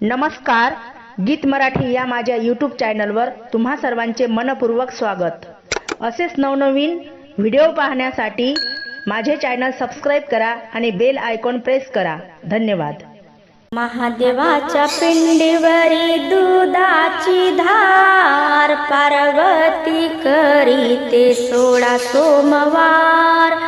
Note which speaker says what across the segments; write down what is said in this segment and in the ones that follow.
Speaker 1: नमस्कार गीत मराठी या माझ्या यूट्यूब चॅनलवर तुम्हा सर्वांचे मनपूर्वक स्वागत. असेच नवनवीन व्हिडिओ पाहण्यासाठी माझे चॅनल सबस्क्राईब करा आणि बेल आयकॉन प्रेस करा. धन्यवाद.
Speaker 2: महादेवाच्या पिंडीवरी दुधाची धार पार्वती करीते सोळा सोमवार.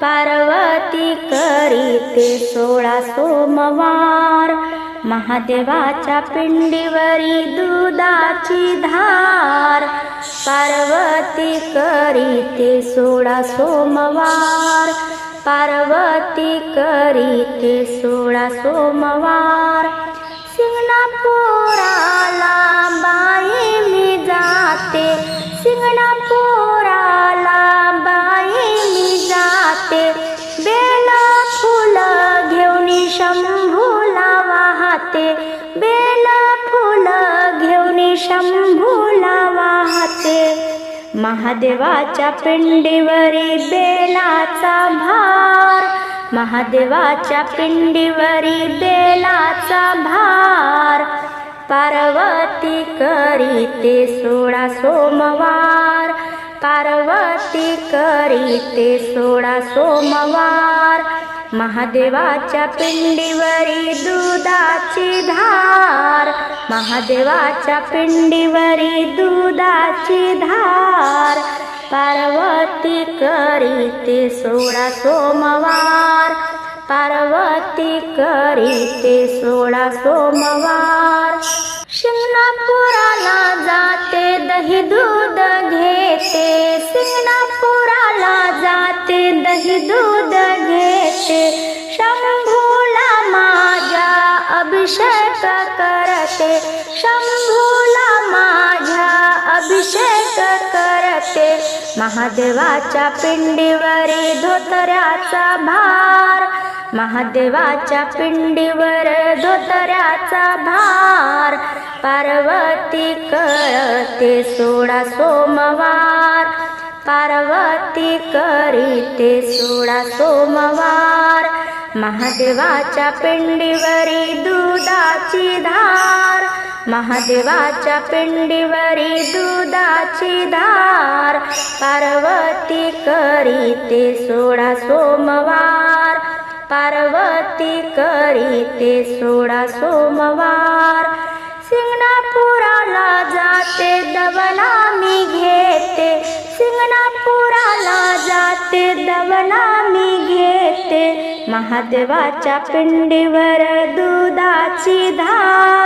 Speaker 2: पार्वती करीते सोळा सोमवार. महादेवाच्या पिंडीवरी दुधाची धार. पार्वती करीते सोळा सोमवार. पार्वती करीते सोळा सोमवार. सिंगणापुराला महादेवाच्या पिंडीवरी बेलाचा भार. महादेवाच्या पिंडीवरी बेलाचा भार. पार्वती करीते सोळा सोमवार. पार्वती करीते सोळा सोमवार. महादेवाच्या पिंडीवरी दुधाची धार. महादेवाच्या पिंडीवरी दुधाची धार पार्वती करीते सोळा सोमवार पार्वती करीते सोळा सोमवार. शिंगणापुराला जाते दही दूध घेते. शिंगणापुराला जाते दही दूध घेते. शंभूला माझ्या अभिषेक महादेवाच्या पिंडीवरी धोतऱ्याचा भार. महादेवाच्या पिंडीवर धोतऱ्याचा भार. पार्वती कळते सोळा सोमवार. पार्वती करीते सोळा सोमवार. महादेवाच्या पिंडीवरी दुधाची धार. महादेवाच्या पिंडीवरी दुधाची धार पार्वती करीते सोळा सोमवार. पार्वती करीते सोळा सोमवार. सिंगणापुराला जाते दवला मी घेते. सिंगणापुराला जाते दवला मी घेते. महादेवाच्या पिंडीवर दुधाची धार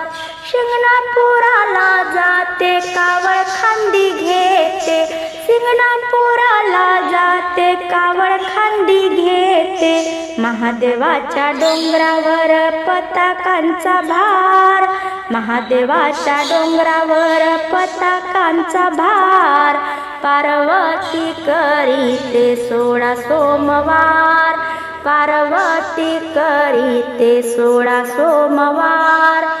Speaker 2: शिंगणापुराला जाते कावळ खांदी घेते. शिंगणापुराला जाते कावळ खांदी घेते. महादेवाच्या डोंगरावर पताकांचा भार. महादेवाच्या डोंगरावर पताकांचा भार. पार्वती करीते सोळा सोमवार. पार्वती करीते सोळा सोमवार.